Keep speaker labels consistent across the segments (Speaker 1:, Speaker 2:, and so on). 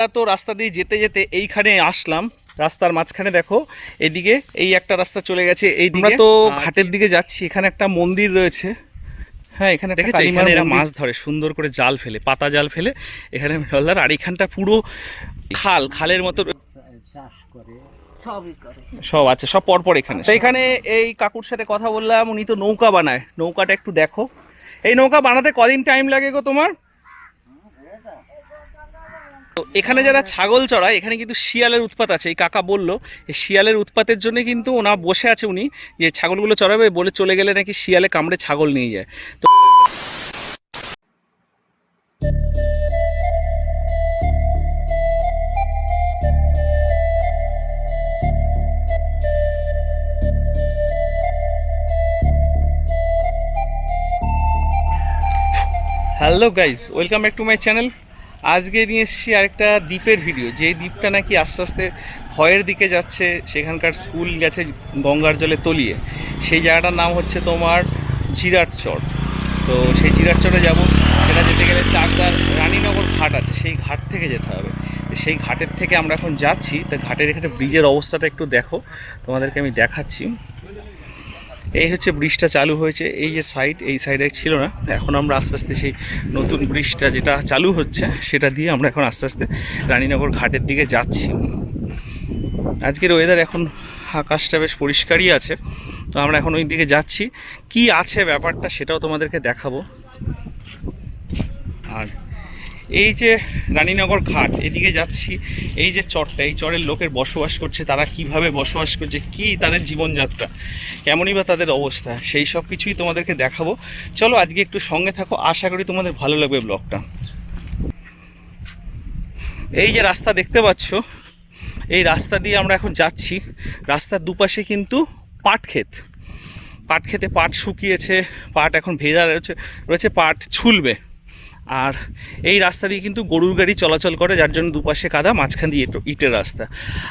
Speaker 1: আমরা তো রাস্তা দিয়ে যেতে যেতে এইখানে আসলাম। রাস্তার মাঝখানে দেখো এদিকে এই একটা রাস্তা চলে গেছে এই আমরা তো ঘাটের দিকে যাচ্ছি এখানে একটা মন্দির রয়েছে। হ্যাঁ এখানে
Speaker 2: দেখেছ? এখানে এরা মাছ ধরে সুন্দর করে জাল ফেলে পাতা জাল ফেলে। এখানে আর এখানটা পুরো খাল খালের মতো
Speaker 3: সবই করে
Speaker 1: সব আছে, সব পরপর এখানে। তো এখানে এই কাকুর সাথে কথা বললাম, উনি তো নৌকা বানায়। নৌকাটা একটু দেখো। এই নৌকা বানাতে কদিন টাইম লাগে গো তোমার? তো এখানে যারা ছাগল চড়ায়, এখানে কিন্তু শিয়ালের উৎপাত আছে। এই কাকা বলল শিয়ালের উৎপাতের জন্য কিন্তু ওনা বসে আছে উনি, যে ছাগলগুলো চড়াবে, বলে চলে গেলে নাকি শিয়ালে কামড়ে ছাগল নিয়ে যায়। তো hello guys welcome back to my channel. আজকে নিয়ে এসেছি আরেকটা দ্বীপের ভিডিও যে দ্বীপটা নাকি আস্তে আস্তে ভয়ের দিকে যাচ্ছে। সেখানকার স্কুল গেছে গঙ্গার জলে তলিয়ে। সেই জায়গাটার নাম হচ্ছে তোমার জিরাট চর। তো সেই জিরাট চরে যাব। সেটা যেতে গেলে চাকদার রানীনগর ঘাট আছে, সেই ঘাট থেকে যেতে হবে। সেই ঘাটের থেকে আমরা এখন যাচ্ছি। তো ঘাটের এখানে ব্রিজের অবস্থাটা একটু দেখো। তোমাদেরকে আমি দেখাচ্ছি। এই হচ্ছে ব্রিজটা চালু হয়েছে। এই যে সাইড এই সাইডে ছিল না। এখন আমরা আস্তে আস্তে সেই নতুন ব্রিজটা যেটা চালু হচ্ছে, সেটা দিয়ে আমরা এখন আস্তে আস্তে রানীনগর ঘাটের দিকে যাচ্ছি। আজকের ওয়েদার এখন আকাশটা বেশ পরিষ্কারই আছে। তো আমরা এখন ওই দিকে যাচ্ছি। কি আছে ব্যাপারটা সেটাও তোমাদেরকে দেখাবো। আর এই যে রানীনগর ঘাট, এদিকে যাচ্ছি, এই যে চরটা, এই চরের লোকের বসবাস করছে, তারা কীভাবে বসবাস করছে, কি তাদের জীবনযাত্রা, কেমনই বা তাদের অবস্থা, সেই সব কিছুই তোমাদেরকে দেখাবো। চলো আজকে একটু সঙ্গে থাকো, আশা করি তোমাদের ভালো লাগবে ব্লগটা। এই যে রাস্তা দেখতে পাচ্ছ, এই রাস্তা দিয়ে আমরা এখন যাচ্ছি, রাস্তার দুপাশে কিন্তু পাট ক্ষেত। পাট খেতে পাট শুকিয়েছে, পাট এখন ভেজা রয়েছে রয়েছে, পাট ছুলবে। আর এই রাস্তা দিয়ে কিন্তু গরুর গাড়ি চলাচল করে, যার জন্য দুপাশে কাদা, মাঝখান দিয়ে ইটো- ইটের রাস্তা।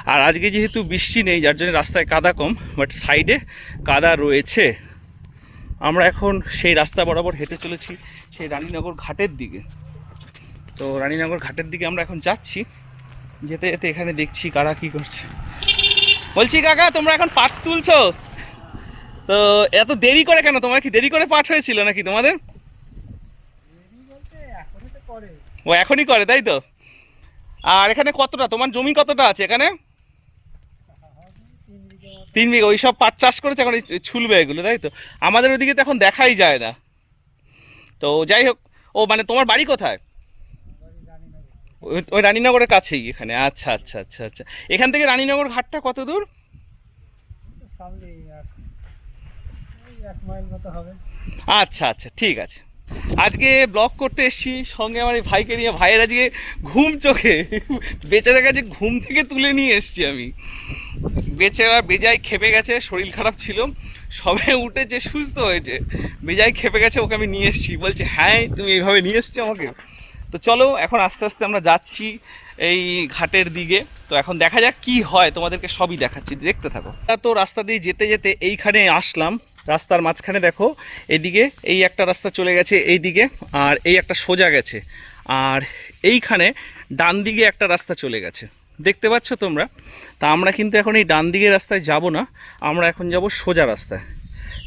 Speaker 1: আর আজকে যেহেতু বৃষ্টি নেই, যার জন্য রাস্তায় কাদা কম বাট সাইডে কাদা রয়েছে। আমরা এখন সেই রাস্তা বরাবর হেঁটে চলেছি, সেই রানীনগর ঘাটের দিকে। তো রানীনগর ঘাটের দিকে আমরা এখন যাচ্ছি। যেতে যেতে এখানে দেখছি কারা কি করছে। বলছি, কাকা, তোমরা এখন পাট তুলছো? তো এত দেরি করে কেন? তোমার কি দেরি করে পাঠ হয়েছিল নাকি তোমাদের? ও এখনই করে তাই তো? আর এখানে কতটা? তোমার জমি কতটা আছে এখানে? তিন বিঘা ওই সব পাট চাষ করেছে এখন ছুলবে এগুলো তাই তো? আমাদের ওদিকে তো এখন দেখাই যায় না। তো যাই হোক ও মানে তোমার বাড়ি কোথায়? ওই- রানীনগরের কাছেই এখানে আচ্ছা আচ্ছা আচ্ছা আচ্ছা। এখান থেকে রানীনগর ঘাটটা কত দূর? আচ্ছা আচ্ছা ঠিক আছে। আজকে ব্লগ করতে এসেছি, সঙ্গে আমার এই ভাইকে নিয়ে, ভাইয়ের আজকে ঘুম চোখে। বেচারা কাছে ঘুম থেকে তুলে নিয়ে এসেছি আমি। বেচারা বেজায় খেপে গেছে, শরীর খারাপ ছিল, সবে উঠেছে, সুস্থ হয়েছে। বেজায় খেপে গেছে, ওকে আমি নিয়ে এসেছি। বলছে হ্যাঁ তুমি এইভাবে নিয়ে এসছো আমাকে? তো চলো, এখন আস্তে আস্তে আমরা যাচ্ছি এই ঘাটের দিকে। তো এখন দেখা যাক কি হয়, তোমাদেরকে সবই দেখাচ্ছি। দেখতে থাকো। তো রাস্তা দিয়ে যেতে যেতে এইখানে আসলাম। রাস্তার মাঝখানে দেখো এদিকে এই একটা রাস্তা চলে গেছে এই দিকে আর এই একটা সোজা গেছে। আর এইখানে ডান দিকে একটা রাস্তা চলে গেছে। দেখতে পাচ্ছ তোমরা? তা আমরা কিন্তু এখন এই ডান দিকের রাস্তায় যাব না, আমরা এখন যাব সোজা রাস্তায়।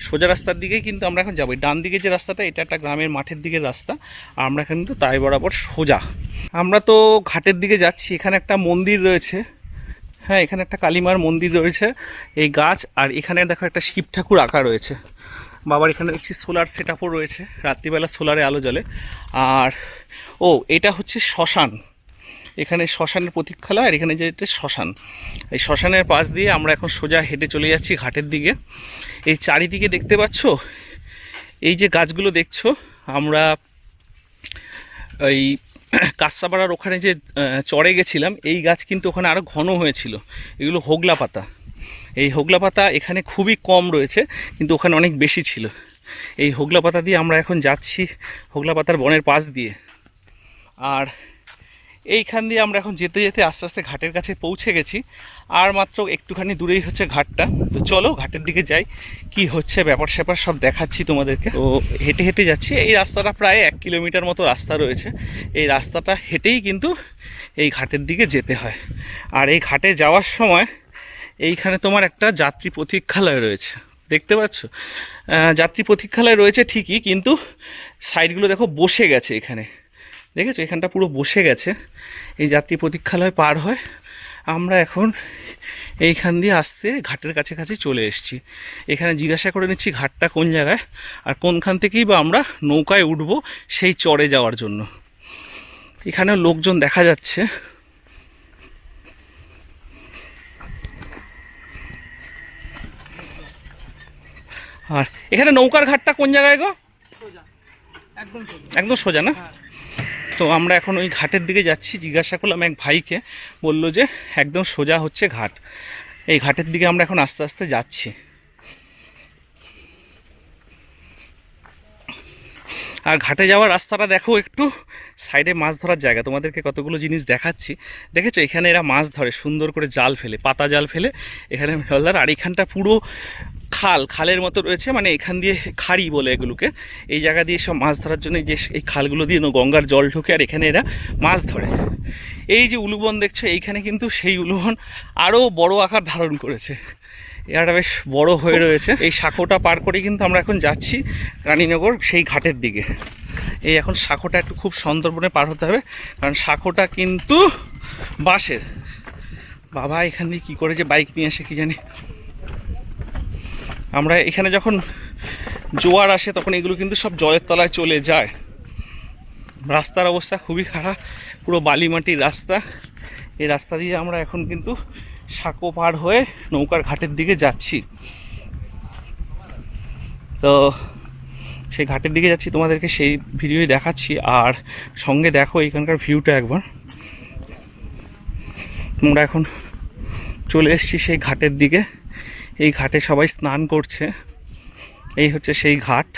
Speaker 1: সোজা রাস্তার দিকেই কিন্তু আমরা এখন যাব। ডান দিকে যে রাস্তাটা, এটা একটা গ্রামের মাঠের দিকের রাস্তা আর আমরা কিন্তু তাই বরাবর সোজা। আমরা তো ঘাটের দিকে যাচ্ছি, এখানে একটা মন্দির রয়েছে। হ্যাঁ এখানে একটা কালীমার মন্দির রয়েছে, এই গাছ, আর এখানে দেখো একটা শিব ঠাকুর আঁকা রয়েছে। বাবার এখানে দেখছি সোলার সেট আপও রয়েছে, রাত্রিবেলা সোলারে আলো জ্বলে। আর, ও, এটা হচ্ছে শ্মশান। এখানে শ্মশানের প্রতীক্ষালয় আর এখানে যে এটা শ্মশান। এই শ্মশানের পাশ দিয়ে আমরা এখন সোজা হেঁটে চলে যাচ্ছি ঘাটের দিকে। এই চারিদিকে দেখতে পাচ্ছ? এই যে গাছগুলো দেখছ, আমরা এই কাঁসাপাড়ার ওখানে যে চড়ে গেছিলাম, এই গাছ কিন্তু ওখানে আরও ঘন হয়েছিল। এগুলো হোগলা পাতা। এই হোগলা পাতা এখানে খুবই কম রয়েছে, কিন্তু ওখানে অনেক বেশি ছিল। এই হোগলা পাতা দিয়ে আমরা এখন যাচ্ছি হোগলা পাতার বনের পাশ দিয়ে। আর এইখান দিয়ে আমরা এখন যেতে যেতে আস্তে আস্তে ঘাটের কাছে পৌঁছে গেছি। আর মাত্র একটুখানি দূরেই হচ্ছে ঘাটটা। তো চলো ঘাটের দিকে যাই, কি হচ্ছে ব্যাপার স্যাপার সব দেখাচ্ছি তোমাদেরকে। তো হেঁটে হেঁটে যাচ্ছি। এই রাস্তাটা প্রায় এক কিলোমিটার মতো রাস্তা রয়েছে। এই রাস্তাটা হেঁটেই কিন্তু এই ঘাটের দিকে যেতে হয়। আর এই ঘাটে যাওয়ার সময় এইখানে তোমার একটা যাত্রী প্রতীক্ষালয় রয়েছে। দেখতে পাচ্ছ? যাত্রী প্রতীক্ষালয় রয়েছে ঠিকই, কিন্তু সাইডগুলো দেখো বসে গেছে এখানে। দেখেছ? এখানটা পুরো বসে গেছে। এই যাত্রী প্রতীক্ষালয় পার হয় আমরা এখন এইখান দিয়ে আসতে ঘাটের কাছে কাছে চলে এসেছি। এখানে জিজ্ঞাসা করে নিচ্ছি ঘাটটা কোন জায়গায় আর কোনখান থেকেই বা আমরা নৌকায় উঠবো সেই চড়ে যাওয়ার জন্য। এখানেও লোকজন দেখা যাচ্ছে। আর এখানে নৌকার ঘাটটা কোন জায়গায় গো?
Speaker 2: একদম সোজা।
Speaker 1: না? তো আমরা এখন ওই ঘাটের দিকে যাচ্ছি। জিজ্ঞাসা করলাম এক ভাইকে, বলল যে একদম সোজা হচ্ছে ঘাট। এই ঘাটের দিকে আমরা এখন আস্তে আস্তে যাচ্ছি। আর ঘাটে যাওয়ার রাস্তাটা দেখো একটু, সাইডে মাছ ধরার জায়গা। তোমাদেরকে কতগুলো জিনিস দেখাচ্ছি। দেখেছ? এখানে এরা মাছ ধরে, সুন্দর করে জাল ফেলে, পাতা জাল ফেলে। এখানে আর এখানটা পুরো খাল, খালের মতো রয়েছে মানে এখান দিয়ে খাড়ি বলে এগুলোকে। এই জায়গা দিয়ে সব মাছ ধরার জন্য যে এই খালগুলো দিয়ে গঙ্গার জল ঢোকে আর এখানে এরা মাছ ধরে। এই যে উলুবন দেখছ, এইখানে কিন্তু সেই উলুবন আরও বড় আকার ধারণ করেছে। এটা বেশ বড় হয়ে রয়েছে। এই শাখোটা পার করে কিন্তু আমরা এখন যাচ্ছি রানীনগর সেই ঘাটের দিকে। এই এখন শাখোটা একটু খুব সন্দর্পণে পার হতে হবে, কারণ শাখোটা কিন্তু বাঁশের। বাবা, এখান দিয়ে কী করে যে বাইক নিয়ে আসে কি জানি। আমরা এখানে যখন জোয়ার আসে, তখন এগুলো কিন্তু সব জলের তলায় চলে যায়। রাস্তার অবস্থা খুবই খারাপ, পুরো বালি মাটির রাস্তা। এই রাস্তা দিয়ে আমরা এখন কিন্তু সাঁকো পার হয়ে নৌকার ঘাটের দিকে যাচ্ছি। তো সেই ঘাটের দিকে যাচ্ছি, তোমাদেরকে সেই ভিডিওই দেখাচ্ছি। আর সঙ্গে দেখো এখানকার ভিউটা একবার। আমরা এখন চলে এসেছি সেই ঘাটের দিকে। এই ঘাটে সবাই স্নান করছে। এই হচ্ছে সেই ঘাট।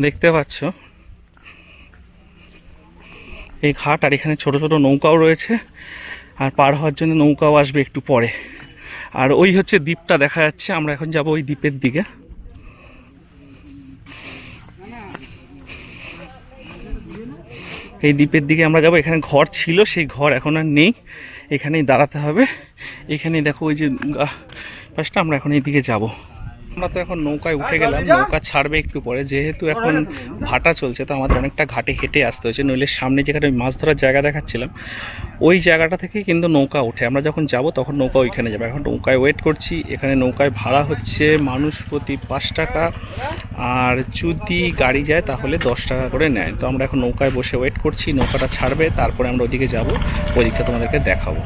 Speaker 1: দেখতে পাচ্ছ? এই ঘাট আর এখানে ছোট ছোট নৌকাও রয়েছে। আর পার হওয়ার জন্য নৌকাও আসবে একটু পরে। আর ওই হচ্ছে দ্বীপটা দেখা যাচ্ছে। আমরা এখন যাব ওই দ্বীপের দিকে। এই দ্বীপের দিকে আমরা যাব। এখানে ঘর ছিল, সেই ঘর এখন আর নেই। এখানেই দাঁড়াতে হবে। এখানেই দেখো ওই যে পাশটা আমরা এখন এইদিকে যাব। আমরা তো এখন নৌকায় উঠে গেলাম নৌকা ছাড়বে একটু পরে। যেহেতু এখন ভাটা চলছে তো আমাদের অনেকটা ঘাটে হেঁটে আসতে হয়েছে। নইলে সামনে যেখানে ওই মাছ ধরার জায়গা দেখাচ্ছিলাম ওই জায়গাটা থেকে কিন্তু নৌকা ওঠে। আমরা যখন যাব তখন নৌকা ওইখানে যাবে। এখন নৌকায় ওয়েট করছি। এখানে নৌকায় ভাড়া হচ্ছে মানুষ প্রতি পাঁচ টাকা। আর যদি গাড়ি যায় তাহলে দশ টাকা করে নেয়। তো আমরা এখন নৌকায় বসে ওয়েট করছি। নৌকাটা ছাড়বে। তারপরে আমরা ওদিকে যাব। ওই দিকটা তোমাদেরকে দেখাবো।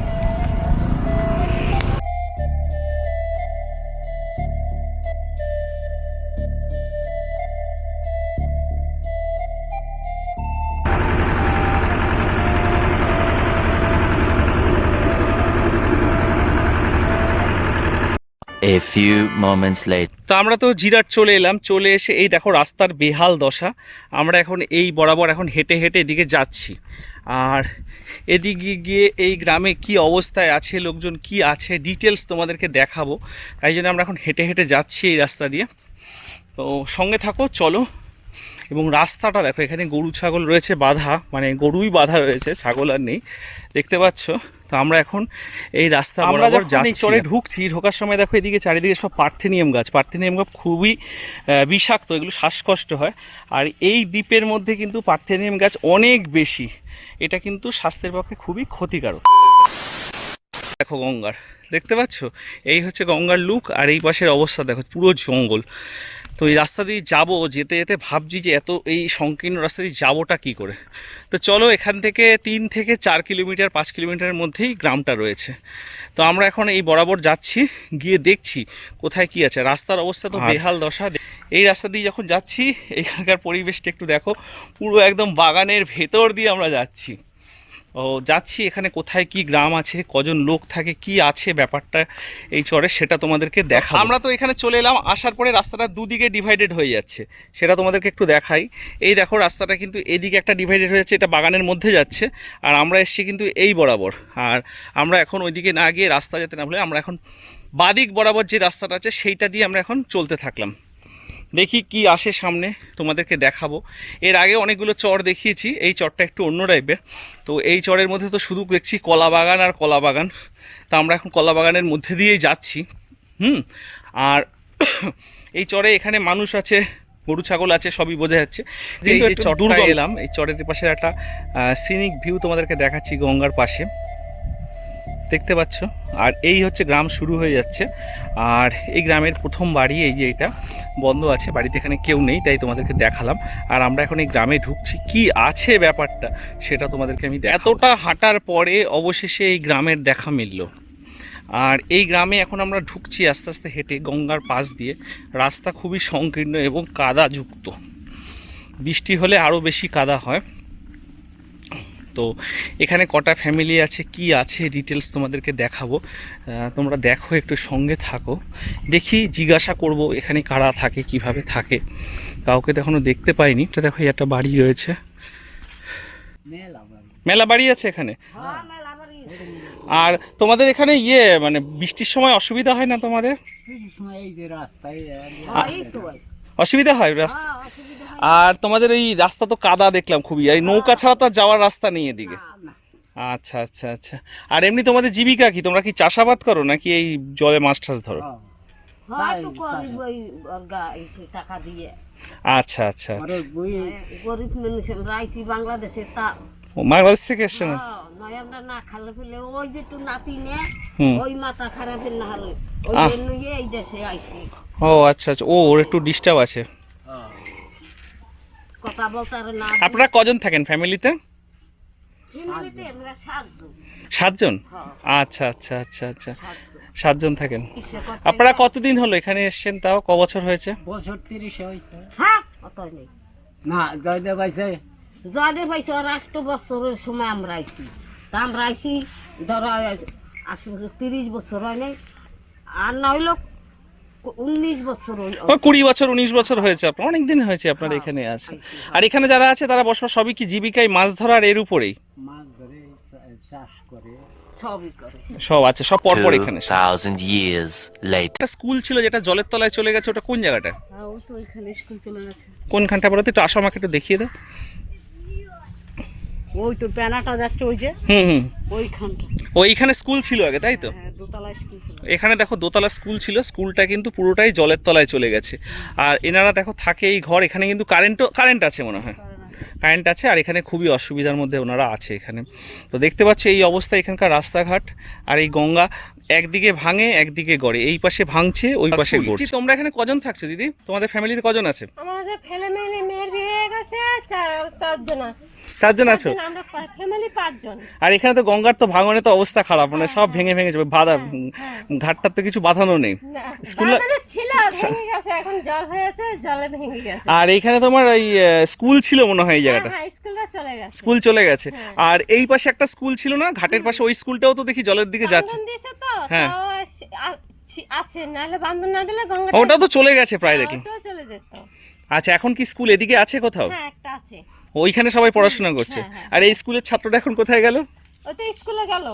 Speaker 1: তো আমরা তো জিরাট চলে এলাম, চলে এসে এই দেখো রাস্তার বেহাল দশা। আমরা এখন এই বরাবর এখন হেঁটে হেঁটে এদিকে যাচ্ছি। আর এদিকে গিয়ে এই গ্রামে কি অবস্থায় আছে, লোকজন কি আছে ডিটেলস তোমাদেরকে দেখাবো। তাই জন্য আমরা এখন হেঁটে হেঁটে যাচ্ছি এই রাস্তা দিয়ে। তো সঙ্গে থাকো, চলো। এবং রাস্তাটা দেখো, এখানে গরু, ছাগল রয়েছে বাধা মানে গরুই বাধা রয়েছে, ছাগল আর নেই। দেখতে পাচ্ছ? তো আমরা এখন এই রাস্তা
Speaker 2: আমরা
Speaker 1: বরাবর
Speaker 2: যখন এই
Speaker 1: যাচ্ছি।
Speaker 2: চরে
Speaker 1: ঢুকছি ঢোকার সময় দেখো এদিকে চারিদিকে সব পার্থেনিয়াম গাছ। পার্থেনিয়াম গাছ খুবই বিষাক্ত এগুলো শ্বাসকষ্ট হয়। আর এই দ্বীপের মধ্যে কিন্তু পার্থেনিয়াম গাছ অনেক বেশি। এটা কিন্তু স্বাস্থ্যের পক্ষে খুবই ক্ষতিকারক। দেখো গঙ্গার দেখতে পাচ্ছ? এই হচ্ছে গঙ্গার লুক আর এই পাশের অবস্থা দেখো পুরো জঙ্গল। তো এই রাস্তা দিয়ে যাব যেতে যেতে ভাবছি যে এত এই সংকীর্ণ রাস্তা দিয়ে যাবোটা কী করে? তো চলো এখান থেকে তিন থেকে চার কিলোমিটার পাঁচ কিলোমিটারের মধ্যেই গ্রামটা রয়েছে। তো আমরা এখন এই বরাবর যাচ্ছি গিয়ে দেখছি কোথায় কি আছে। রাস্তার অবস্থা তো বেহাল দশা। এই রাস্তা দিয়ে যখন যাচ্ছি এখানকার পরিবেশটা একটু দেখো পুরো একদম বাগানের ভেতর দিয়ে আমরা যাচ্ছি। ও, যাচ্ছি এখানে কোথায় কি গ্রাম আছে, কজন লোক থাকে, কি আছে ব্যাপারটা এই চরে সেটা তোমাদেরকে দেখা আমরা তো এখানে চলে এলাম, আসার পরে রাস্তাটা দুদিকে ডিভাইডেড হয়ে যাচ্ছে। সেটা তোমাদেরকে একটু দেখাই। এই দেখো রাস্তাটা কিন্তু এদিকে একটা ডিভাইডেড হয়ে যাচ্ছে, এটা বাগানের মধ্যে যাচ্ছে, আর আমরা এসছি কিন্তু এই বরাবর। আর আমরা এখন ওইদিকে না গিয়ে রাস্তা যেতে না বলে আমরা এখন বাদিক বরাবর যে রাস্তাটা আছে, সেইটা দিয়ে আমরা এখন চলতে থাকলাম। দেখি কি আসে সামনে তোমাদেরকে দেখাবো। এর আগে অনেকগুলো চর দেখিয়েছি এই চরটা একটু অন্য টাইপের। তো এই চরের মধ্যে তো শুধু দেখছি কলা বাগান আর কলা বাগান। তা আমরা এখন কলা বাগানের মধ্যে দিয়েই যাচ্ছি হুম? আর এই চরে এখানে মানুষ আছে গরু ছাগল আছে সবই বোঝা যাচ্ছে। চরটা
Speaker 2: দুর্গম।
Speaker 1: এলাম এই চরের পাশে একটা সিনিক ভিউ তোমাদেরকে দেখাচ্ছি গঙ্গার পাশে। দেখতে পাচ্ছ। আর এই হচ্ছে গ্রাম শুরু হয়ে যাচ্ছে। আর এই গ্রামের প্রথম বাড়ি এই যে এটা, বন্ধ আছে, বাড়িতে এখানে কেউ নেই, তাই তোমাদেরকে দেখালাম। আর আমরা এখন এই গ্রামে ঢুকছি। কি আছে ব্যাপারটা সেটা তোমাদেরকে আমি। এতটা হাঁটার পরে অবশেষে এই গ্রামের দেখা মিলল। আর এই গ্রামে এখন আমরা ঢুকছি আস্তে আস্তে হেঁটে গঙ্গার পাশ দিয়ে। রাস্তা খুবই সংকীর্ণ এবং কাদাযুক্ত। বৃষ্টি হলে আরও বেশি কাদা হয়। তো এখানে কটা ফ্যামিলি আছে কি আছে ডিটেলস তোমাদেরকে দেখাবো। তোমরা দেখো একটু সঙ্গে থাকো। দেখি জিজ্ঞাসা করব এখানে কারা থাকে কীভাবে থাকে। কাউকে তো দেখতে পাইনি। তো দেখো একটা বাড়ি রয়েছে। মেলা বাড়ি। আছে এখানে? আর তোমাদের এখানে ইয়ে মানে বৃষ্টির সময় অসুবিধা হয় না তোমাদের? অসুবিধা হয় রাস্তা আর তোমাদের এই রাস্তা তো কাদা দেখলাম খুবই এই নৌকা ছাড়া তো আর যাওয়ার রাস্তা নেই এদিকে। আচ্ছা আচ্ছা আচ্ছা। আর এমনি তোমাদের জীবিকা কি? তোমরা কি চাষাবাদ করো নাকি এই জলে মাছ টাছ ধরো?
Speaker 4: টাকা দিয়ে।
Speaker 1: আচ্ছা আচ্ছা
Speaker 4: গরিব মানুষ আমরা বাংলাদেশে তা
Speaker 1: ও, বাংলাদেশ থেকে এসছে না?
Speaker 4: হ্যাঁ, আমরা না খালে ফেলে ওই যে একটু নাতি নে ওই মাথা খারাপের না হলে ওই। জন্য এই দেশে আইছি।
Speaker 1: ও আচ্ছা আচ্ছা। ও ওর একটু ডিস্টার্ব আছে।
Speaker 4: কথা বলতে আর না
Speaker 1: আপনারা কজন থাকেন ফ্যামিলিতে
Speaker 4: ফ্যামিলিতে সাতজন।
Speaker 1: সাতজন?
Speaker 4: হ্যাঁ।
Speaker 1: আচ্ছা আচ্ছা আচ্ছা আচ্ছা।
Speaker 4: সাতজন
Speaker 1: থাকেন। আপনারা কতদিন হলো এখানে এসছেন তাও? ক বছর হয়েছে?
Speaker 5: বছর তিরিশে হয়েছে।
Speaker 4: হ্যাঁ। অত নেই।
Speaker 5: না জয়দেব আইসে
Speaker 4: যাদের পাইছে রাষ্ট্র বছরের সময় আমরা আইছি। তা আমরা আইছি ধরো আশি তিরিশ বছর হয় নাই। আর না হইল উনিশ বছর
Speaker 1: কুড়ি বছর উনিশ বছর হয়েছে আপনার অনেক দিন হয়েছে আপনার এখানে আছে আর এখানে যারা আছে তারা বসবাস সবই কি জীবিকায়? মাছ ধরার এর উপরেই?
Speaker 5: মাছ ধরে চাষ করে
Speaker 1: সব আছে সব পরপর এখানে। সব।
Speaker 6: 2000 years later.
Speaker 1: স্কুল ছিল যেটা জলের তলায় চলে গেছে ওটা কোন জায়গাটা?
Speaker 4: হ্যাঁ
Speaker 1: কোনখানটা বলতো একটু আসো আমাকে একটু দেখিয়ে দাও।
Speaker 4: ওই তো প্যানাটা যাচ্ছে ওই যে
Speaker 1: হুম হুম।
Speaker 4: ওইখানটা।
Speaker 1: ওইখানে স্কুল ছিল আগে তাই তো?
Speaker 4: হ্যাঁ দোতলা স্কুল ছিল।
Speaker 1: এখানে দেখো দোতলা স্কুল ছিল স্কুলটা কিন্তু পুরোটাই জলের তলায় চলে গেছে। আর এনারা দেখো থাকে এই ঘর এখানে কিন্তু কারেন্টও কারেন্ট আছে মনে হয়। কারেন্ট আছে। আর এখানে খুবই অসুবিধার মধ্যে ওনারা আছে এখানে। তো দেখতে পাচ্ছ এই অবস্থা এখানকার রাস্তাঘাট আর এই গঙ্গা একদিকে ভাঙে একদিকে গড়ে। এই পাশে ভাঙছে ওই পাশে গড়ছে। তোমরা এখানে কজন থাকছো দিদি? তোমাদের ফ্যামিলিতে কজন আছে?
Speaker 7: আমাদের ফ্যামিলি মেয়ের বিয়ে গেছে চার চারজন
Speaker 1: চারজন আছো?
Speaker 7: আমরা ফ্যামিলি পাঁচজন।
Speaker 1: আর এখানে তো গঙ্গার তো ভাঙনে তো অবস্থা খারাপ মানে সব ভেঙে ভেঙে যাবে বাধা ঘাটটার তো কিছু বাঁধানো নেই। স্কুলে-
Speaker 7: এখন জল হয়েছে জলে ভেঙে গেছে।
Speaker 1: আর এইখানে তোমার ওই স্কুল ছিল মনে হয় এই জায়গাটা?
Speaker 7: হ্যাঁ চলে গেছে।
Speaker 1: স্কুল চলে গেছে। আর এই পাশে একটা স্কুল ছিল না ঘাটের পাশে ওই স্কুলটাও তো দেখি জলের দিকে যাচ্ছে। হ্যাঁ।
Speaker 7: আছে নাহলে না দিলে গঙ্গা
Speaker 1: ওটা তো চলে গেছে প্রায় দেখি। আচ্ছা এখন কি স্কুল এদিকে আছে কোথাও?
Speaker 7: হ্যাঁ একটা আছে।
Speaker 1: ওইখানে সবাই পড়াশোনা করছে।
Speaker 7: হ্যাঁ, হ্যাঁ।
Speaker 1: আর এই স্কুলের ছাত্রটা এখন কোথায় গেল?
Speaker 7: তো স্কুলে গেল।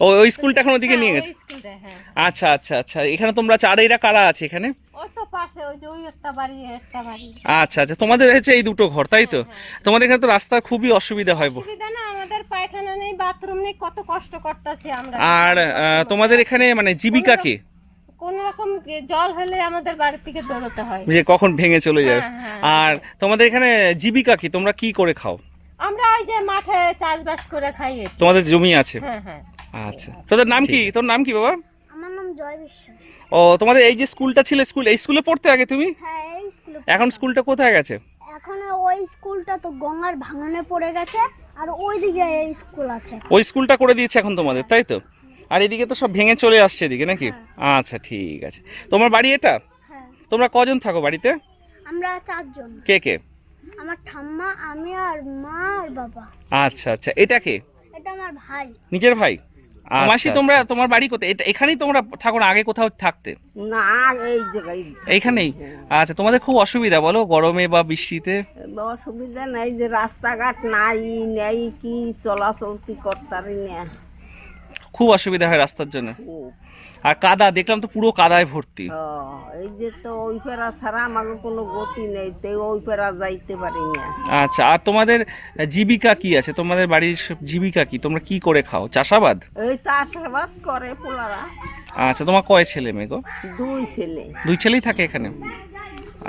Speaker 1: ও ওই স্কুলটা এখন ওদিকে নিয়ে
Speaker 7: হ্যাঁ,
Speaker 1: গেছে?
Speaker 7: হ্যাঁ।
Speaker 1: আচ্ছা আচ্ছা আচ্ছা। এখানে তোমরা চার এরা কারা আছে এখানে? আচ্ছা আচ্ছা। তোমাদের হচ্ছে এই দুটো ঘর তাই তো? তোমাদের এখানে তো রাস্তা খুবই অসুবিধা হয়। বো-
Speaker 7: না আমাদের পায়খানা নেই বাথরুম নেই কত কষ্ট করতেছি আমরা।
Speaker 1: আর তোমাদের এখানে মানে জীবিকা কি?
Speaker 7: কোন রকম জল হলে আমাদের বাড়ি থেকে দৌড়তে হয়।
Speaker 1: যে কখন ভেঙে চলে যাবে
Speaker 7: হ্যাঁ, হ্যাঁ,
Speaker 1: আর তোমাদের এখানে জীবিকা কি? তোমরা কি করে খাও?
Speaker 7: আমরা ওই যে মাঠে চাষবাস করে খাই
Speaker 1: তোমাদের জমি আছে?
Speaker 7: হ্যাঁ হ্যাঁ।
Speaker 1: আচ্ছা। তোদের নাম কি? তোর নাম কি বাবা?
Speaker 8: আমার নাম জয় বিশ্বাস
Speaker 1: ও তোমাদের এই যে স্কুলটা ছিল স্কুল এই স্কুলে পড়তে আগে তুমি?
Speaker 8: হ্যাঁ এই স্কুলে
Speaker 1: এখন স্কুলটা কোথায় গেছে?
Speaker 8: এখন ওই স্কুলটা তো গঙ্গার ভাঙনে পড়ে গেছে আর ওইদিকে এই স্কুল আছে।
Speaker 1: ওই স্কুলটা করে দিয়েছে এখন তোমাদের তাই তো? আর এদিকে তো সব ভেঙে চলে আসছে এদিকে নাকি? আচ্ছা ঠিক আছে। তোমার বাড়ি এটা?
Speaker 8: হ্যাঁ।
Speaker 1: তোমরা কজন থাকো বাড়িতে?
Speaker 8: আমরা চারজন।
Speaker 1: কে কে?
Speaker 8: আমার ঠাম্মা আমি আর মা আর বাবা।
Speaker 1: আচ্ছা আচ্ছা। এটা কে?
Speaker 8: এটা আমার ভাই।
Speaker 1: নিজের ভাই?
Speaker 2: আচ্ছা,
Speaker 1: মাসি তোমরা তোমার বাড়ি কোথায়? এটা এখানেই তোমরা থাকো না আগে কোথাও থাকতে?
Speaker 4: না এই জায়গায়
Speaker 1: এইখানেই? আচ্ছা তোমাদের খুব অসুবিধা বলো? গরমে বা বৃষ্টিতে?
Speaker 4: অসুবিধা নাই যে রাস্তাঘাট নাই নেই কি চলাচলতি করতারি না
Speaker 1: খুব অসুবিধা হয় রাস্তার জন্য। আর কাদা দেখলাম তো পুরো কাদায় ভর্তি।
Speaker 4: এই যে তো ওই ফেরা ছাড়া আমাকে কোনো গতি নেই তো ওই ফেরা যাইতে পারি না।
Speaker 1: আচ্ছা আর তোমাদের জীবিকা কি আছে? তোমাদের বাড়ির জীবিকা কি? তোমরা কি করে খাও? চাষাবাদ?
Speaker 4: এই চাষাবাদ করে পোলারা।
Speaker 1: আচ্ছা তোমার কয় ছেলে মেয়ে গো?
Speaker 4: দুই ছেলে।
Speaker 1: দুই ছেলেই থাকে এখানে?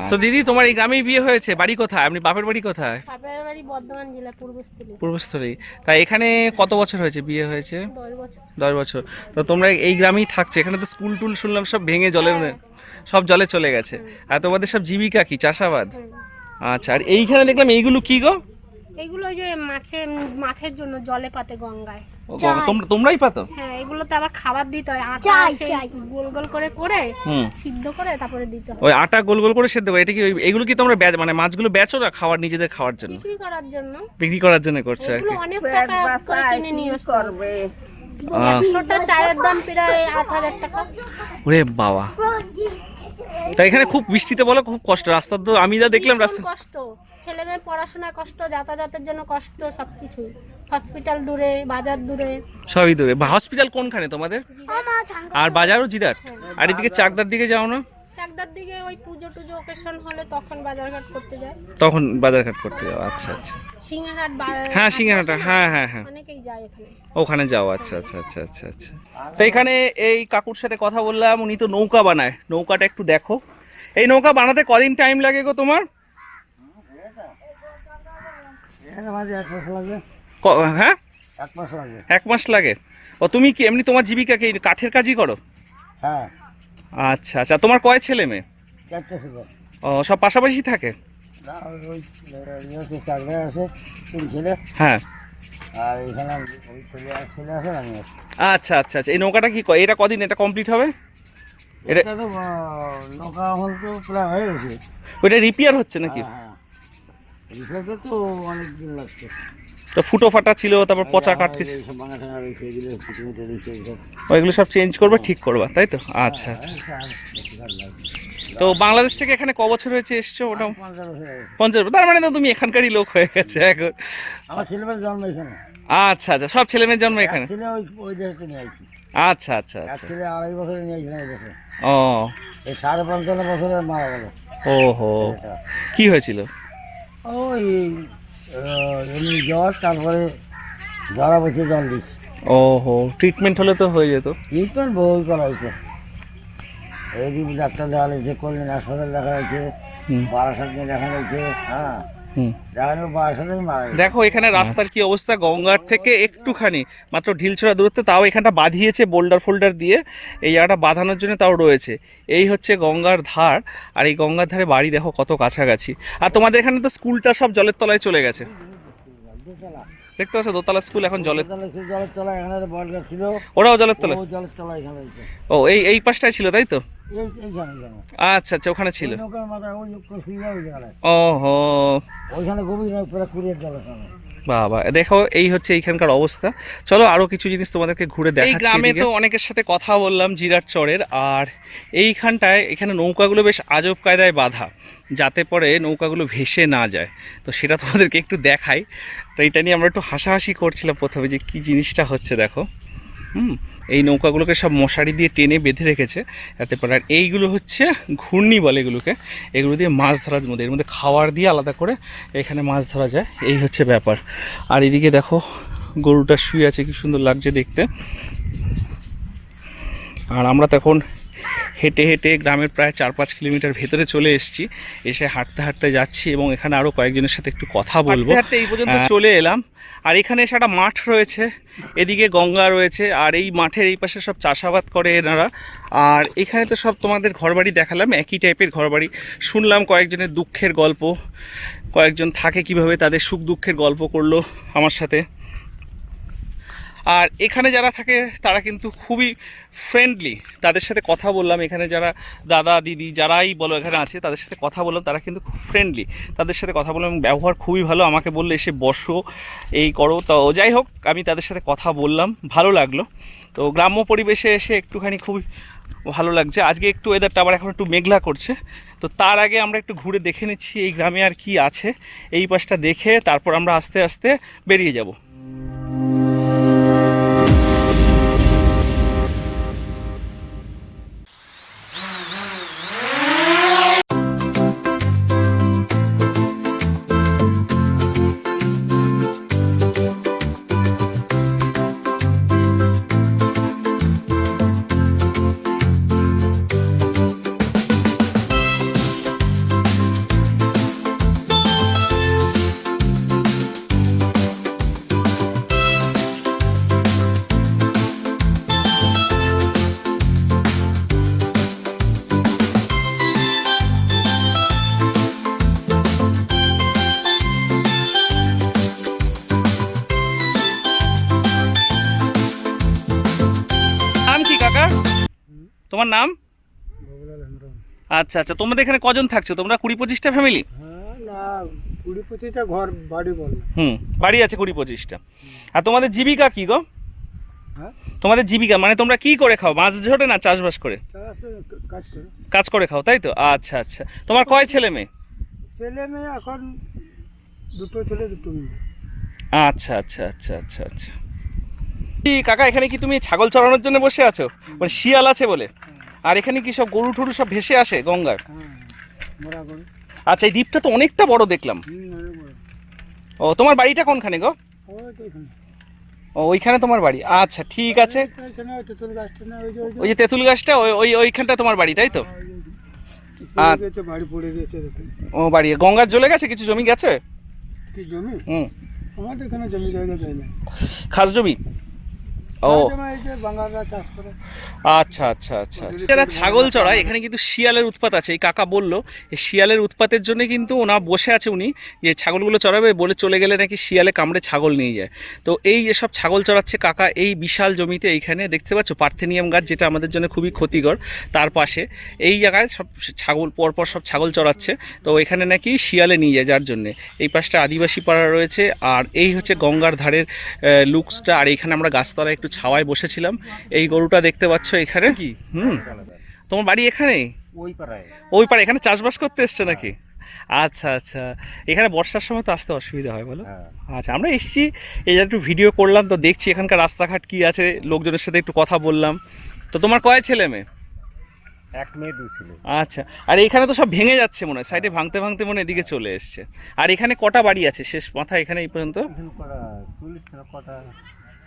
Speaker 1: তো দিদি তোমার এই গ্রামেই বিয়ে হয়েছে? বাড়ি কোথায়? আপনি বাপের বাড়ি কোথায়?
Speaker 8: বাপের বাড়ি বর্ধমান জেলা পূর্বস্থলী।
Speaker 1: পূর্বস্থলী। তাই এখানে কত বছর হয়েছে বিয়ে হয়েছে?
Speaker 8: দশ বছর।
Speaker 1: তো তোমরা এই গ্রামেই থাকছো। এখানে তো স্কুল টুল শুনলাম সব ভেঙে জলে সব জলে চলে গেছে। আর তোমাদের সব জীবিকা কি? চাষাবাদ? আচ্ছা আর এইখানে দেখলাম এইগুলো কি গো?
Speaker 9: এগুলো যে মাছে মাছের জন্য জলে পাতে গঙ্গায়।
Speaker 1: তোমরা তোমরাই পাতো?
Speaker 9: হ্যাঁ এগুলোতে আবার খাবার দিতে হয়। আটা সেই গোল গোল করে করে সিদ্ধ করে তারপরে দিতে হয়।
Speaker 1: ওই আটা গোল গোল করে সেদ্ধ করে এটা কি এইগুলো কি তোমরা বেচ মানে মাছগুলো বেচো না খাওয়ার নিজেদের খাওয়ার জন্য?
Speaker 9: বিক্রি করার জন্য।
Speaker 1: বিক্রি করার জন্য করছ আর
Speaker 9: এগুলো
Speaker 1: কি
Speaker 9: অনেক টাকা করে কিনে নিয়ে।
Speaker 4: করবে?
Speaker 9: একশোটা চায়ের দাম প্রায় আট হাজার টাকা।
Speaker 1: ওরে বাবা। তাই এখানে খুব বৃষ্টিতে বলো খুব কষ্ট। রাস্তা তো আমি যা দেখলাম রাস্তা
Speaker 9: কষ্ট। ছেলে মেয়ের পড়াশোনায় কষ্ট যাতায়াতের জন্য কষ্ট সবকিছু হসপিটাল দূরে বাজার দূরে।
Speaker 1: সবই দূরে। হসপিটাল কোনখানে তোমাদের? আর বাজারও জিরাট? আর এদিকে চাকদার দিকে যাও না?
Speaker 9: চাকদার দিকে ওই পুজো টুজো ওকেশন হলে তখন বাজারঘাট করতে যায়।
Speaker 1: তখন বাজারঘাট করতে যাও। আচ্ছা আচ্ছা।
Speaker 9: সিংহাট
Speaker 1: হ্যাঁ সিঙ্গারাটা হ্যাঁ হ্যাঁ হ্যাঁ।
Speaker 9: অনেকেই যায় এখানে।
Speaker 1: ওখানে যাও। আচ্ছা আচ্ছা আচ্ছা আচ্ছা আচ্ছা। তো এখানে এই কাকুর সাথে কথা বললাম উনি তো নৌকা বানায়। নৌকাটা একটু দেখো। এই নৌকা বানাতে কদিন টাইম লাগে গো তোমার?
Speaker 5: এক মাস লাগে
Speaker 1: ক- হ্যাঁ?
Speaker 5: এক মাস লাগে।
Speaker 1: এক মাস লাগে। ও তুমি কি এমনি তোমার জীবিকা কি কাঠের কাজই করো?
Speaker 5: হ্যাঁ।
Speaker 1: আচ্ছা আচ্ছা তোমার কয় ছেলে মেয়ে? ও সব পাশাপাশি থাকে? হ্যাঁ। আচ্ছা আচ্ছা আচ্ছা এই নৌকাটা কি এটা কদিন এটা কমপ্লিট হবে? এটা
Speaker 5: তো নৌকা হল তো প্রায় হয়ে গেছে।
Speaker 1: ওইটা রিপেয়ার হচ্ছে নাকি?
Speaker 5: হ্যাঁ তো অনেক দিন লাগছে।
Speaker 1: তো ফুটো ফাটা ছিল তারপর পচা
Speaker 5: রয়েছে এইসব
Speaker 1: ওইগুলো সব। চেঞ্জ করবে ঠিক করবা তাই তো? আচ্ছা আচ্ছা।
Speaker 5: ভালো লাগছে।
Speaker 1: তো বাংলাদেশ থেকে এখানে ক বছর হয়েছে এসছো ওটা
Speaker 5: পঞ্চাশ
Speaker 1: তার মানে তো তুমি এখানকারই লোক হয়ে গেছে এখন।
Speaker 5: আমার ছেলেমেয়ের জন্ম এখানে।
Speaker 1: আচ্ছা আচ্ছা সব ছেলে মেয়ের জন্ম এখানে? আচ্ছা আচ্ছা আচ্ছা।
Speaker 5: ছেলে আড়াই বছরে নিয়ে দেশে।
Speaker 1: ও।
Speaker 5: এই সাড়ে পঞ্চান্ন বছরে মারা গেল।
Speaker 1: ওহো। কি হয়েছিল?
Speaker 5: ওই এমনি জ্বর তারপরে জ্বরা বসে জল দিচ্ছি
Speaker 1: হো ট্রিটমেন্ট হলে তো হয়ে যেত।
Speaker 5: ট্রিটমেন্ট বহু করা হয়েছে। এইদিকে ডাক্তার দেখা হয়েছে কল্যাণ হাসপাতাল দেখা হয়েছে বারাসাত নিয়ে দেখা হয়েছে হ্যাঁ।
Speaker 1: দেখো এখানে রাস্তার কি অবস্থা? গঙ্গার থেকে একটুখানি মাত্র ঢিলছড়া দূরত্বে তাও এখানটা বাঁধিয়েছে বোল্ডার ফোল্ডার দিয়ে এই জায়গাটা বাঁধানোর জন্য তাও রয়েছে। এই হচ্ছে গঙ্গার ধার আর এই গঙ্গার ধারে বাড়ি দেখো কত কাছাকাছি। আর তোমাদের এখানে তো স্কুলটা সব জলের তলায় চলে গেছে। দেখতে পাচ্ছ দোতলা স্কুল এখন জলের
Speaker 5: জলের তলা এখানে একটা বট গাছ ছিল।
Speaker 1: ওরাও জলের তলায়?
Speaker 5: ও জলের তলা এখানে
Speaker 1: ও এই এই পাশটায় ছিল তাই তো? আচ্ছা আচ্ছা ওখানে ছিল। ওহো।
Speaker 5: ওইখানে
Speaker 1: বাবা দেখো এই হচ্ছে এইখানকার অবস্থা। চলো আরও কিছু জিনিস তোমাদেরকে ঘুরে দেখাচ্ছি এই গ্রামে তো অনেকের সাথে কথা বললাম জিরাট চরের আর এইখানটায় এখানে নৌকাগুলো বেশ আজব কায়দায় বাঁধা যাতে পরে নৌকাগুলো ভেসে না যায়। তো সেটা তোমাদেরকে একটু দেখাই। তো এটা নিয়ে আমরা একটু হাসাহাসি করছিলাম প্রথমে যে কি জিনিসটা হচ্ছে দেখো। হুম এই নৌকাগুলোকে সব মশারি দিয়ে টেনে বেঁধে রেখেছে যাতে পরে আর এইগুলো হচ্ছে ঘূর্ণি বলে এগুলোকে। এগুলো দিয়ে মাছ ধরার মধ্যে এর মধ্যে খাবার দিয়ে আলাদা করে এখানে মাছ ধরা যায় এই হচ্ছে ব্যাপার। আর এদিকে দেখো গরুটা শুয়ে আছে কি সুন্দর লাগছে দেখতে। আর আমরা তখন হেঁটে হেঁটে গ্রামের প্রায় চার পাঁচ কিলোমিটার ভেতরে চলে এসেছি এসে হাঁটতে হাঁটতে যাচ্ছি এবং এখানে আরও কয়েকজনের সাথে একটু কথা বলব। এই পর্যন্ত চলে এলাম। আর এখানে এসে একটা মাঠ রয়েছে, এদিকে গঙ্গা রয়েছে, আর এই মাঠের এই পাশে সব চাষাবাদ করে এনারা। আর এখানে তো সব তোমাদের ঘরবাড়ি দেখালাম, একই টাইপের ঘরবাড়ি। শুনলাম কয়েকজনের দুঃখের গল্প, কয়েকজন থাকে কীভাবে তাদের সুখ দুঃখের গল্প করল আমার সাথে। আর এখানে যারা থাকে, তারা কিন্তু খুবই ফ্রেন্ডলি তাদের সাথে কথা বললাম। এখানে যারা দাদা, দিদি যারাই বলো এখানে আছে, তাদের সাথে কথা বললাম, তারা কিন্তু খুব ফ্রেন্ডলি তাদের সাথে কথা বললাম ব্যবহার খুবই ভালো। আমাকে বললে, এসে বসো, এই করো। তো যাই হোক, আমি তাদের সাথে কথা বললাম। ভালো লাগল। তো গ্রাম্য পরিবেশে এসে একটুখানি খুবই ভালো লাগছে। আজকে একটু ওয়েদারটা আবার এখন একটু মেঘলা করছে। তো তার আগে আমরা একটু ঘুরে দেখে নিচ্ছি, এই গ্রামে আর কি আছে। এই পাশটা দেখে তারপর আমরা আস্তে আস্তে বেরিয়ে যাব। আচ্ছা আচ্ছা তোমাদের এখানে কজন থাকছো? তোমরা কুড়ি পঁচিশটা ফ্যামিলি
Speaker 5: না কুড়ি পঁচিশটা ঘর বাড়ি
Speaker 1: হুম বাড়ি আছে কুড়ি পঁচিশটা। আর তোমাদের জীবিকা কি গো?
Speaker 5: হ্যাঁ?
Speaker 1: তোমাদের জীবিকা মানে তোমরা কি করে খাও? মাছ না চাষবাস করে?
Speaker 5: কাজ করে।
Speaker 1: খাও তাই তো? আচ্ছা আচ্ছা। তোমার কয় ছেলে মেয়ে?
Speaker 5: ছেলে মেয়ে এখন দুটো ছেলে দুটো মেয়ে।
Speaker 1: আচ্ছা আচ্ছা আচ্ছা আচ্ছা আচ্ছা। কাকা এখানে কি তুমি ছাগল চড়ানোর জন্য বসে আছো? মানে শিয়াল আছে বলে? আর এখানে কি সব গরু টরু সব ভেসে আসে গঙ্গার?
Speaker 5: হ্যাঁ
Speaker 1: আচ্ছা এই দ্বীপটা তো অনেকটা বড় দেখলাম। ও তোমার বাড়িটা কোনখানে গো? ও ওইখানে তোমার বাড়ি। আচ্ছা ঠিক আছে।
Speaker 5: ওই যে
Speaker 1: তেঁতুল গাছটা ওই ওই ওইখানটা তোমার বাড়ি তাই তো? আচ্ছা।
Speaker 5: গেছে দেখুন।
Speaker 1: ও বাড়ি গঙ্গার জ্বলে গেছে কিছু জমি গেছে?
Speaker 5: কি জমি?
Speaker 1: হুম।
Speaker 5: আমাদের এখানে জমি জায়গা
Speaker 1: খাস জমি? ও। আচ্ছা আচ্ছা আচ্ছা আচ্ছা। যারা ছাগল চড়ায় এখানে কিন্তু শিয়ালের উৎপাত আছে। এই কাকা বলল এই শিয়ালের উৎপাতের জন্য কিন্তু ওনা বসে আছে উনি যে ছাগলগুলো চড়াবে বলে চলে গেলে নাকি শিয়ালে কামড়ে ছাগল নিয়ে যায়। তো এই যেসব ছাগল চড়াচ্ছে কাকা এই বিশাল জমিতে এইখানে দেখতে পাচ্ছ পার্থেনিয়াম গাছ যেটা আমাদের জন্য খুবই ক্ষতিকর তার পাশে। এই জায়গায় সব ছাগল পরপর সব ছাগল চড়াচ্ছে তো এখানে নাকি শিয়ালে নিয়ে যায় যার জন্যে। এই পাশটা আদিবাসী পাড়া রয়েছে আর এই হচ্ছে গঙ্গার ধারের লুকসটা আর এইখানে আমরা গাছতলায় একটু ছাওয়ায় বসেছিলাম। এই গরুটা দেখতে পাচ্ছ এখানে। কি? হুম। তোমার বাড়ি এখানে?
Speaker 5: ওই পাড়ায়।
Speaker 1: ওই এখানে চাষবাস করতে এসছো নাকি? আচ্ছা আচ্ছা। এখানে বর্ষার সময় তো আসতে অসুবিধা হয় বলো। আচ্ছা আমরা এসছি। এই একটু ভিডিও করলাম তো দেখছি এখানকার রাস্তাঘাট কি আছে। লোকজনের সাথে একটু কথা বললাম। তো তোমার কয় ছেলে মেয়ে?
Speaker 5: এক মেয়ে ছিল।
Speaker 1: আচ্ছা। আর এখানে তো সব ভেঙে যাচ্ছে মনে হয়। সাইডে ভাঙতে ভাঙতে মনে এদিকে চলে এসছে। আর এখানে কটা বাড়ি আছে? শেষ মাথা এখানে এই পর্যন্ত?
Speaker 5: কটা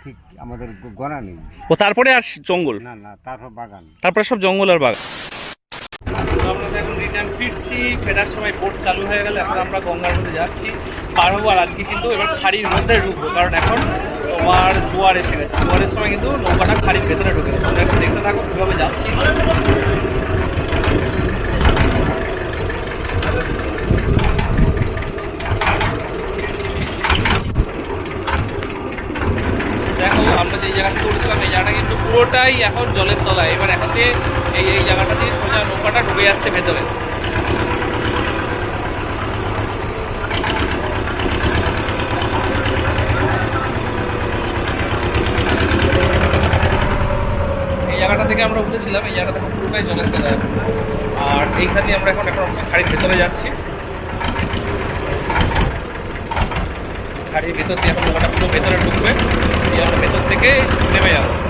Speaker 5: ঠিক আমাদের গণা নেই।
Speaker 1: ও তারপরে আর জঙ্গল?
Speaker 5: না না তারপর বাগান।
Speaker 1: তারপরে সব জঙ্গল আর বাগান। আমরা তো এখন রিটার্ন ফিরছি ফেরার সময় বোট চালু হয়ে গেলে এখন আমরা গঙ্গার মধ্যে যাচ্ছি। পার হব আর আজকে কিন্তু এবার খাড়ির মধ্যে ঢুকবো কারণ এখন তোমার জোয়ার এসে গেছে। জোয়ারের সময় কিন্তু নৌকাটা খাড়ির ভেতরে ঢুকে গেছে। তোমরা একটু দেখতে থাকো কীভাবে যাচ্ছি দেখো আমরা যে জায়গাটা করেছিলাম এই জায়গাটা কিন্তু পুরোটাই এখন জলের তলায়। এবার এখান এই এই জায়গাটা দিয়ে সোজা নৌকাটা ঢুকে যাচ্ছে ভেতরে। এই জায়গাটা থেকে আমরা উঠেছিলাম, এই জায়গাটা থেকে পুরোটাই জলের তলায়। আর এইখানে আমরা এখন এখন খাড়ির ভেতরে যাচ্ছি। খাড়ির ভেতর দিয়ে এখন নৌকাটা পুরো ভেতরে ঢুকবে। দিয়ে আমরা ভেতর থেকে নেমে যাব।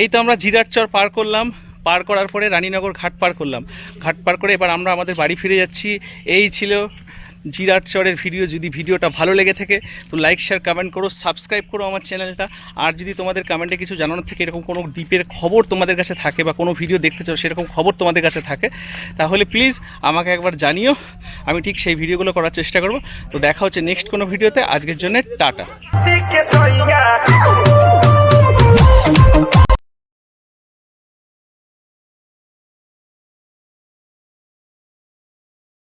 Speaker 1: এই তো আমরা জিরাট চর পার করলাম। পার করার পরে রানীনগর ঘাট পার করলাম। ঘাট পার করে এবার আমরা আমাদের বাড়ি ফিরে যাচ্ছি। এই ছিল জিরাট চরের ভিডিও। যদি ভিডিওটা ভালো লেগে থাকে, তো লাইক শেয়ার কমেন্ট করো সাবস্ক্রাইব করো আমার চ্যানেলটা। আর যদি তোমাদের কমেন্টে কিছু জানানোর থেকে, এরকম কোনো দ্বীপের খবর তোমাদের কাছে থাকে বা কোনো ভিডিও দেখতে চাও, সেরকম খবর তোমাদের কাছে থাকে, তাহলে প্লিজ আমাকে একবার জানিও। আমি ঠিক সেই ভিডিওগুলো করার চেষ্টা করব। তো দেখা হচ্ছে নেক্সট কোনো ভিডিওতে আজকের জন্য টাটা।